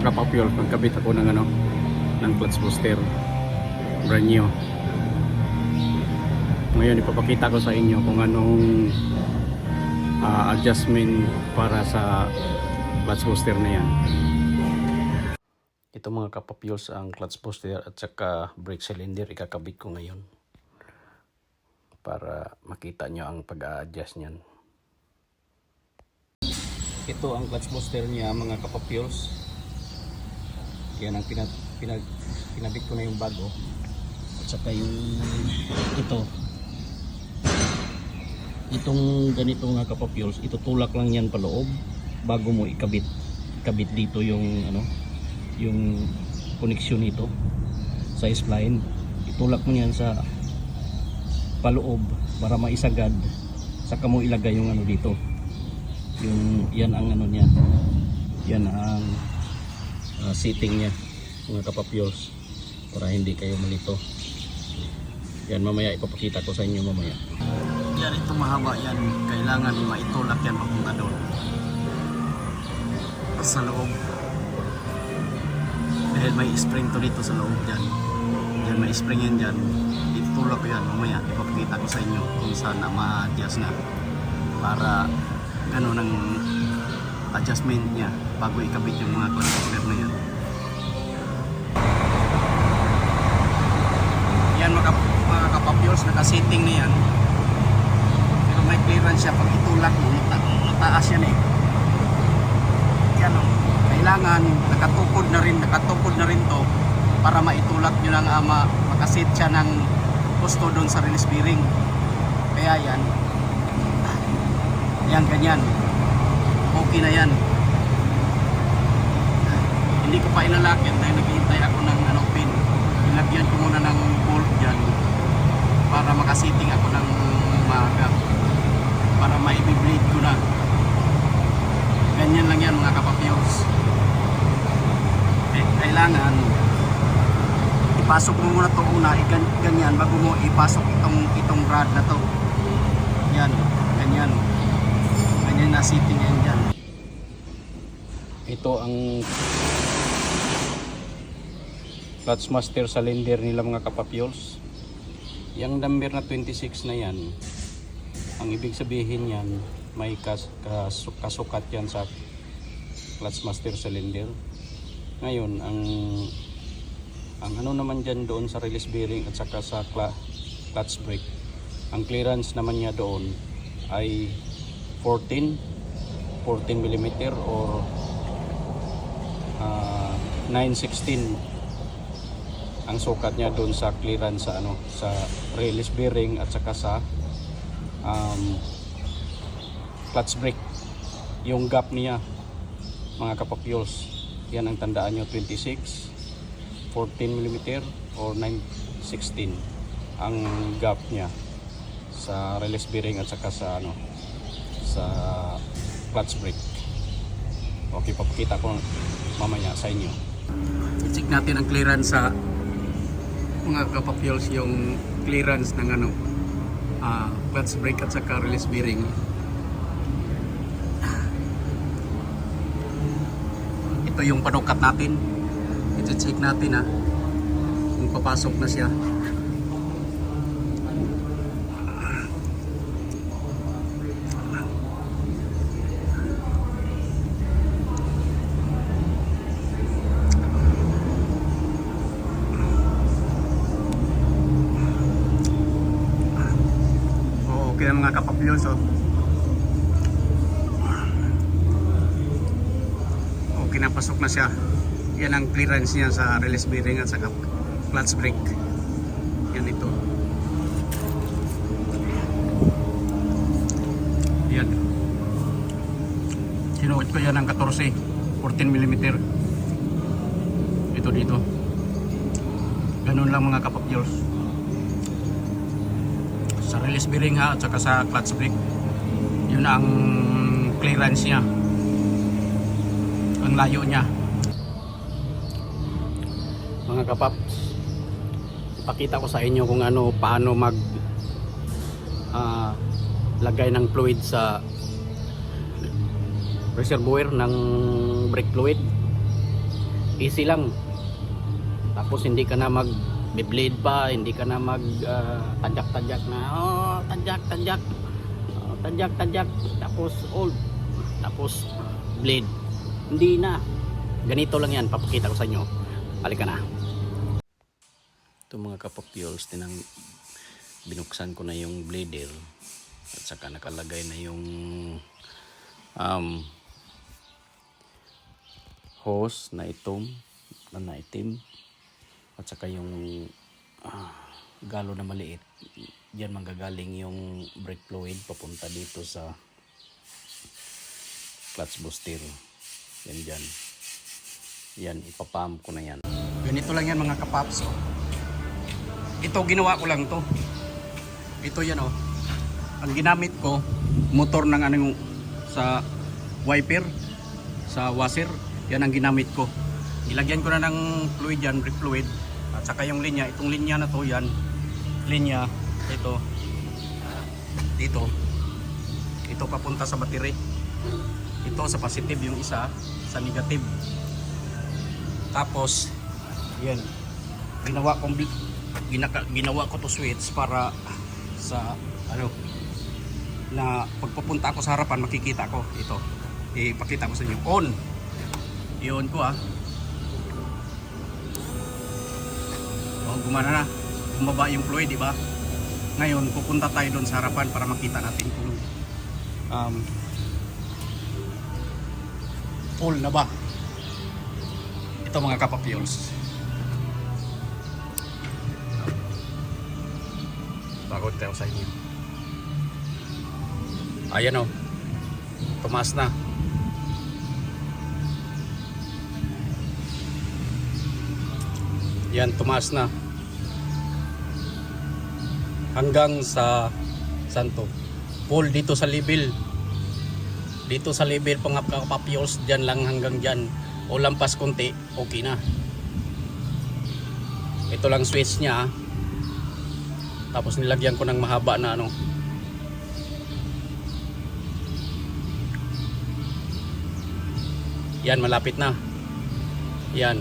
mga kapapyol, pagkabit ako ng ano, ng clutch booster. Brand new. Ngayon ipapakita ko sa inyo kung anong ah, adjustment para sa clutch booster na yan. Ito mga kapapyols ang clutch booster at saka brake cylinder ikakabit ko ngayon para makita nyo ang pag-a-adjust niyan. Ito ang clutch booster niya mga kapapyols. Yan ang pinag, pinag, pinabit ko na yung bago. At saka yung ito. Itong ganito mga kapapyols, itutulak lang yan paloob bago mo ikabit. Ikabit dito yung ano, yung koneksyon nito sa spline. Itulak mo yan sa paloob para maisagad saka mo ilagay yung ano dito yung yan ang ano niya yan ang uh, seating niya mga kapapyols para hindi kayo malito. Yan mamaya ipapakita ko sa inyo mamaya. Yan ito mahaba yan. Kailangan maitulak yan papunta doon. Sa loob. Dahil may spring to dito sa loob dyan. Dyan may spring yan dyan. Itutulak ko yan mamaya. Ipapakita ko sa inyo kung saan ma-adjust na. Para ano ng adjustment niya bago ikabit yung mga controller na yan kapapyols naka-setting na yan. Pero may clearance siya. Pag itulak mo mata- mataas yan eh. Yan o kailangan nakatukod na rin nakatukod na rin to para maitulak nyo lang ama makasit siya ng gusto doon sa release bearing. Kaya yan. Yan ganyan. Okay na yan. Hindi ko pa inalakyan dahil naghihintay ako ng ano, pin. Ilagyan ko muna ng bolt dyan para makasiting ako ng maaga para maibiblade ko na. Ganyan lang yan mga kapapiyos. Eh, kailangan ipasok mo muna to una igan, ganyan bago mo ipasok itong itong rod na to. Yan ganyan. Ganyan na sitting yan dyan. Ito ang clutch master cylinder nila mga kapapyols yung number na 26 na yan ang ibig sabihin yan may kas, kas, kasukat yan sa clutch master cylinder. Ngayon ang ang ano naman dyan doon sa release bearing at saka sa cla- clutch brake ang clearance naman niya doon ay 14 14 mm or ah, 916 ang sukat niya doon sa clearance sa ano sa release bearing at saka sa um, clutch brake. Yung gap niya mga kapapyols yan ang tandaan nyo 26 14 mm or 916 ang gap niya sa release bearing at saka sa ano sa clutch brake. Okay papakita ko mamaya sa inyo. I-check natin ang clearance sa mga kapapyols yung clearance ng ano ah, clutch brake at saka release bearing. Ito yung panukat natin. I-check natin ha kung papasok na siya mga kapapyos oh. Okay na siya. Yan ang clearance niya sa release bearing at saka clutch brake. Yan ito. Yan. Sinuot ko yan ng 14, 14 mm. Ito dito. Ganun lang mga kapapyos sa release bearing ha at saka sa clutch brake. Yun ang clearance niya. Ang layo niya. Mga kapaps ipakita ko sa inyo kung ano paano mag ah, lagay ng fluid sa reservoir ng brake fluid. Easy lang. Tapos hindi ka na mag bleed pa hindi ka na mag ah, tadyak-tadyak na oh tadyak tadyak oh, tadyak tadyak tapos old. Tapos bleed hindi na. Ganito lang yan papakita ko sa inyo. Halika na. Ito mga kapapyols tinang binuksan ko na yung blader. At saka nakalagay na yung um, hose na itom na naitim at saka yung ah, galo na maliit. Diyan manggagaling yung brake fluid papunta dito sa clutch booster yan dyan yan ipapump ko na yan. Ganito lang yan mga kapaps oh. ito ginawa ko lang to. Ito yan oh. Ang ginamit ko motor ng ano yung sa wiper sa washer yan ang ginamit ko. Ilagyan ko na ng fluid yan brake fluid at saka yung linya itong linya na to yan. Linya ito. Dito. Ito papunta sa battery ito sa positive yung isa sa negative tapos yan. Ginawa kong ginaka, ginawa ko to switch para sa ano na pagpupunta ako sa harapan makikita ko. Ito. Ipakita ko sa inyo. On! Yun ko ah oh, gumana na bumaba yung fluid di ba ngayon pupunta tayo doon sa harapan para makita natin kung um, full na ba ito mga kapapiols Pagod tayo sa inyo. Ayan o. Tumaas na. Yan, tumaas na. Hanggang sa santo. Full dito sa level. Dito sa level pang papiols dyan lang hanggang dyan. O lampas konti, okay na. Ito lang switch niya ah. Tapos nilagyan ko ng mahaba na ano. Yan, malapit na. Yan.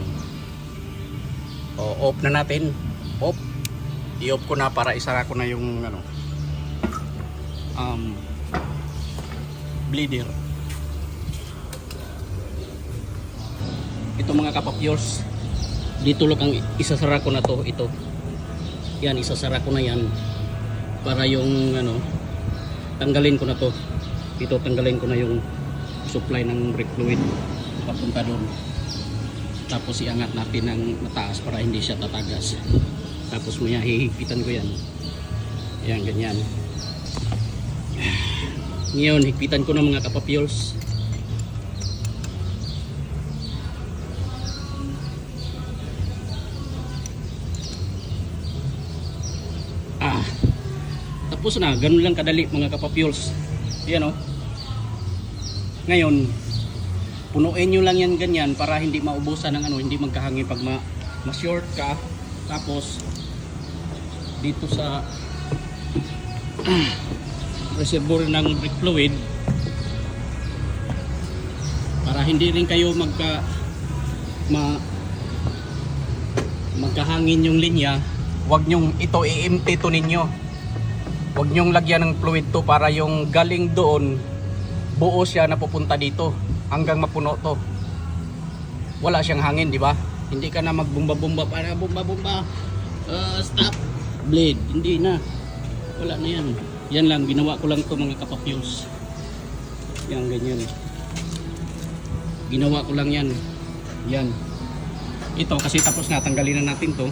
O, off na natin. Off. I-off ko na para isara ko na yung ano. Um, bleeder. Ito mga kapapyors. Dito lang ang isasara ko na to. Ito yan isasara ko na yan para yung ano tanggalin ko na to ito tanggalin ko na yung supply ng brake fluid papunta doon tapos iangat natin ng mataas para hindi siya tatagas tapos maya hihigpitan ko yan yan ganyan ngayon higpitan ko ng mga kapapyols Ah. Tapos na, ganun lang kadali mga kapapyols. Yan o. Ngayon, punuin nyo lang yan ganyan para hindi maubusan ng ano, hindi magkahangin pag ma, ma-short ka. Tapos, dito sa reservoir ng brake fluid para hindi rin kayo magka ma magkahangin yung linya. Wag nyong ito i-empty to ninyo. Wag nyong lagyan ng fluid to para yung galing doon buo siya na pupunta dito hanggang mapuno to. Wala siyang hangin di ba? Hindi ka na magbumba-bumba para bumba-bumba. Uh, stop blade. Hindi na. Wala na yan. Yan lang. Ginawa ko lang to mga kapapyos. Yan ganyan. Ginawa ko lang yan. Yan. Ito kasi tapos na tanggalin na natin to.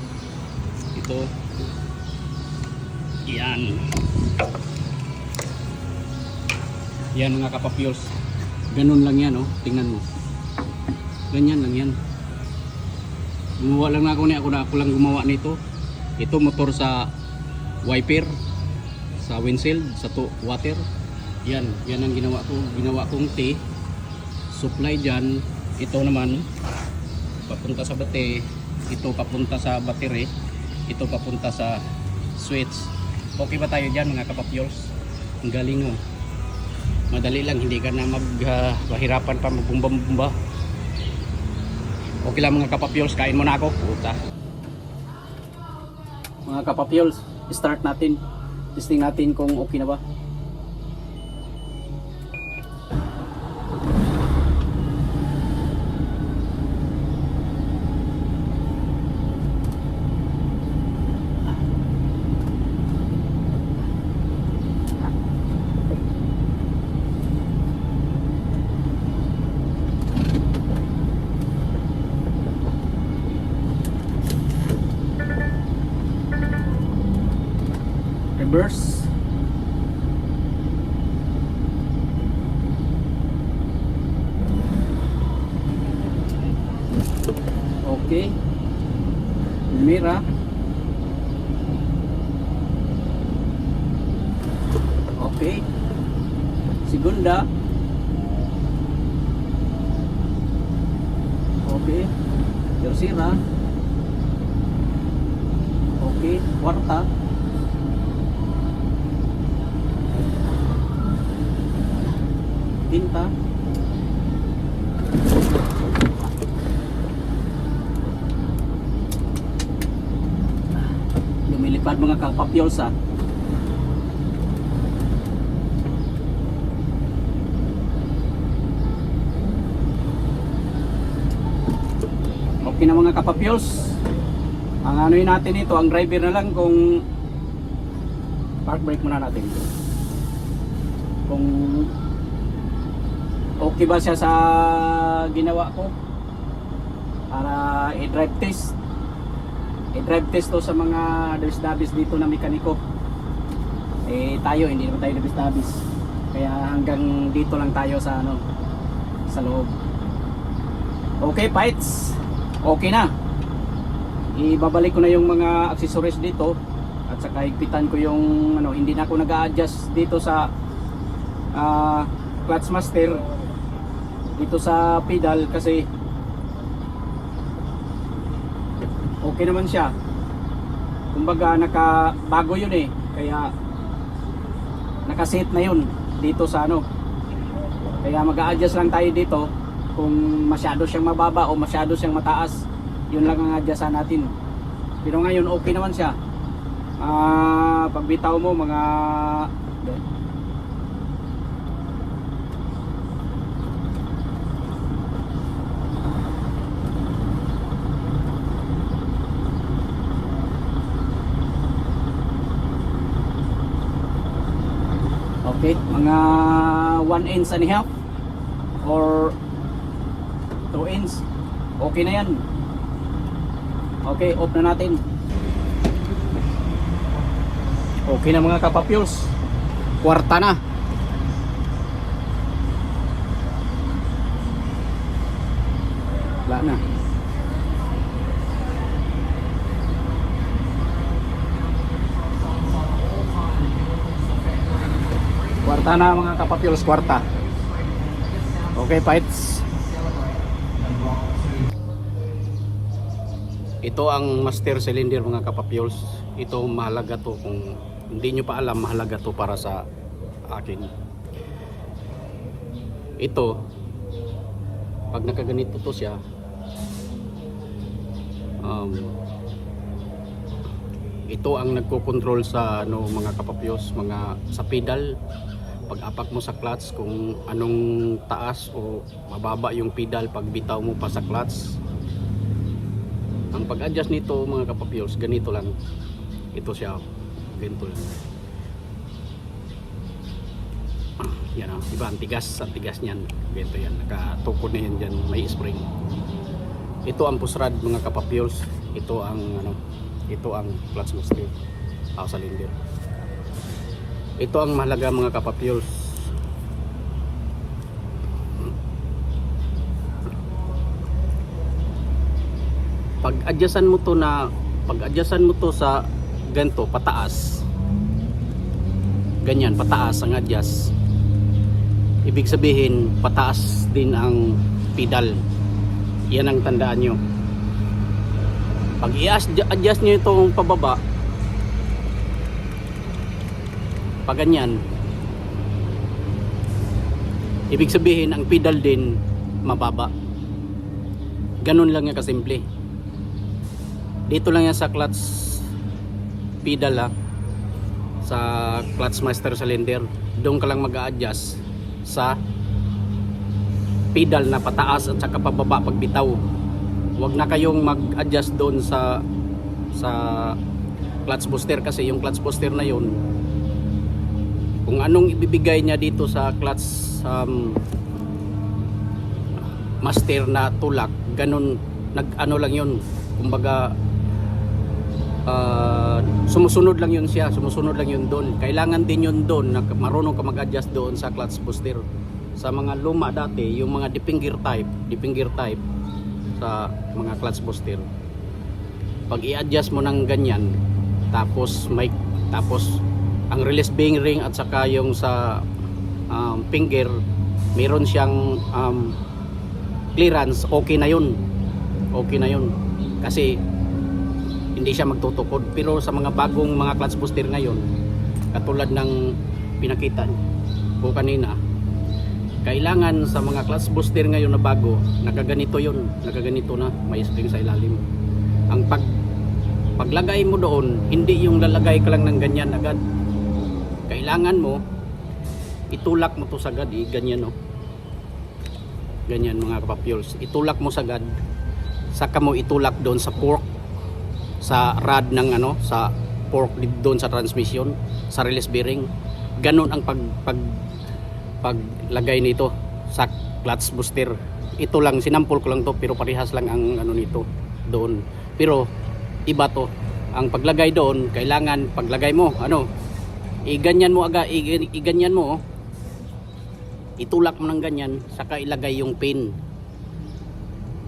Ito. Yan. Yan mga kapapyols ganun lang yan oh. Tingnan mo. Ganyan lang yan. Gumawa lang na ako ni ako na ako lang gumawa nito ito motor sa wiper sa windshield sa to water. Yan yan ang ginawa ko ginawa kong T. Supply dyan. Ito naman papunta sa bate. Ito papunta sa battery. Ito papunta sa switch. Okay ba tayo dyan mga kapapyols ang galing oh. Madali lang hindi ka na maghahirapan pa magbumba-bumba Okay lang mga kapapyols, kain muna ako. Puta. Mga kapapyols, start natin. Testing natin kung okay na ba. Okay. Mira. Okay. Segunda. Okay. Tercera. Okay. Cuarta. Quinta. Lumilipad mga kapapyols ah. Okay na mga kapapyols. Ang ano natin ito, ang driver na lang kung park brake muna natin. Kung okay ba siya sa ginawa ko para i-drive test i-drive test to sa mga dabis-dabis dito na mekaniko. Eh tayo hindi naman tayo dabis-dabis. Kaya hanggang dito lang tayo sa ano sa loob. Okay fights. Okay na. Ibabalik ko na yung mga accessories dito. At saka higpitan ko yung ano hindi na ako nag-a-adjust dito sa ah, clutch master dito sa pedal kasi okay naman siya. Kumbaga naka bago yun eh. Kaya nakaset na yun dito sa ano. Kaya mag adjust lang tayo dito kung masyado siyang mababa o masyado siyang mataas. Yun lang ang adjustan natin. Pero ngayon okay naman siya. Ah pagbitaw mo mga Okay, mga 1 inch and a half or 2 inch. Okay na yan. Okay, off na natin. Okay na mga kapapyols. Kwarta na. Wala na. Kwarta na mga kapapyols, kwarta. Okay, fights. Ito ang master cylinder mga kapapyols. Ito mahalaga to kung hindi nyo pa alam mahalaga to para sa akin. Ito pag nakaganito to siya um, ito ang nagko-control sa ano mga kapapyos, mga sa pedal pag-apak mo sa clutch kung anong taas o mababa yung pedal pag bitaw mo pa sa clutch ang pag-adjust nito mga kapapyos ganito lang. Ito siya. Ganito lang. Ah, yan o, diba? Ang tigas ang tigas niyan. Ganito yan, nakatukod na yan dyan. May spring. Ito ang pusrad mga kapapyos ito ang ano ito ang clutch master o cylinder ito ang mahalaga mga kapapyos pag adjustan mo to na pag adjustan mo to sa ganito pataas. Ganyan pataas ang adjust ibig sabihin pataas din ang pedal. Yan ang tandaan nyo. Pag i-adjust nyo itong pababa pag ganyan ibig sabihin ang pedal din mababa Ganun lang yan kasimple. Dito lang yan sa clutch pedal ha. Sa clutch master cylinder. Doon ka lang mag-a-adjust sa pedal na pataas at saka pababa pag bitaw. Huwag na kayong mag-adjust doon sa sa clutch booster kasi yung clutch booster na yun kung anong ibibigay niya dito sa clutch um, master na tulak ganun nag ano lang yun kumbaga ah, sumusunod lang yun siya sumusunod lang yun doon. Kailangan din yun doon na marunong ka mag-adjust doon sa clutch booster sa mga luma dati yung mga dipping gear type dipping gear type sa mga clutch booster pag i-adjust mo ng ganyan tapos may tapos ang release bearing at saka yung sa um, finger meron siyang um, clearance okay na yun. Okay na yun. Kasi hindi siya magtutukod. Pero sa mga bagong mga clutch booster ngayon katulad ng pinakita ko kanina kailangan sa mga clutch booster ngayon na bago nakaganito yun. Nakaganito na may spring sa ilalim. Ang pag paglagay mo doon hindi yung lalagay ka lang ng ganyan agad kailangan mo itulak mo to sagad eh, ganyan no ganyan mga kapapyols itulak mo sagad saka mo itulak doon sa fork sa rod ng ano sa fork doon sa transmission sa release bearing. Ganon ang pag pag paglagay nito sa clutch booster. Ito lang sinampol ko lang to pero parehas lang ang ano nito doon. Pero iba to. Ang paglagay doon kailangan paglagay mo ano iganyan mo aga iganyan mo oh. itulak mo ng ganyan saka ilagay yung pin.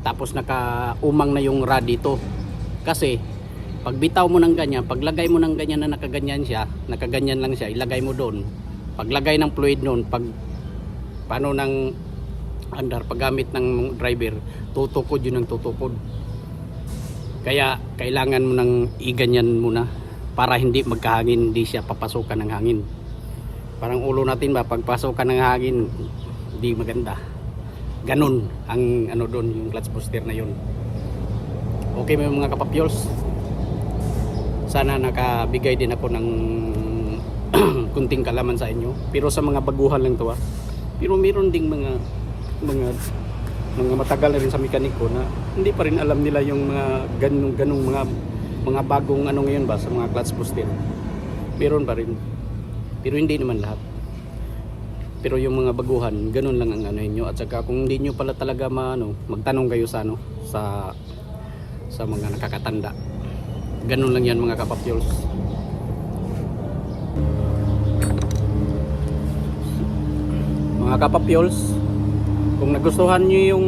Tapos nakaumang na yung rod dito. Kasi pag bitaw mo ng ganyan paglagay mo ng ganyan na nakaganyan siya nakaganyan lang siya ilagay mo doon. Paglagay ng fluid noon pag paano ng andar paggamit ng driver tutukod yun ang tutukod. Kaya kailangan mo nang iganyan muna para hindi magkahangin hindi siya papasukan ng hangin. Parang ulo natin ba pagpasok ka ng hangin hindi maganda. Ganun ang ano doon yung clutch booster na yun. Okay may mga kapapyols. Sana nakabigay din ako ng kunting kalaman sa inyo. Pero sa mga baguhan lang to ah. Pero meron ding mga mga mga matagal na rin sa mekaniko na hindi pa rin alam nila yung mga ganung ganung mga mga bagong ano ngayon ba sa mga clutch booster meron pa rin. Pero hindi naman lahat. Pero yung mga baguhan ganun lang ang ano niyo at saka kung hindi nyo pala talaga maano magtanong kayo sa ano sa sa mga nakakatanda. Ganun lang yan mga kapapyols. Mga kapapyols kung nagustuhan nyo yung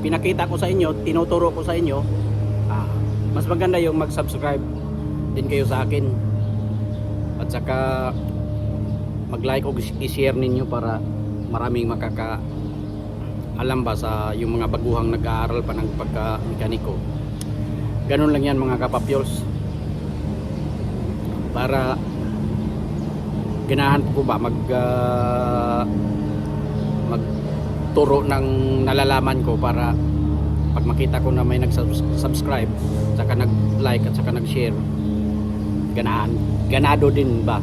pinakita ko sa inyo tinuturo ko sa inyo mas maganda yung mag subscribe din kayo sa akin. At saka mag like o i-share ninyo para maraming makaka alam ba sa yung mga baguhang nag-aaral pa ng pagka mekaniko ganun lang yan mga kapapyols. Para ganahan ko ba mag ah, magturo ng nalalaman ko para pag makita ko na may nag-subscribe saka nag-like at saka nag-share ganahan ganado din ba?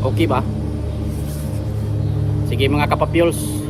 Okay ba? Sige mga kapapyols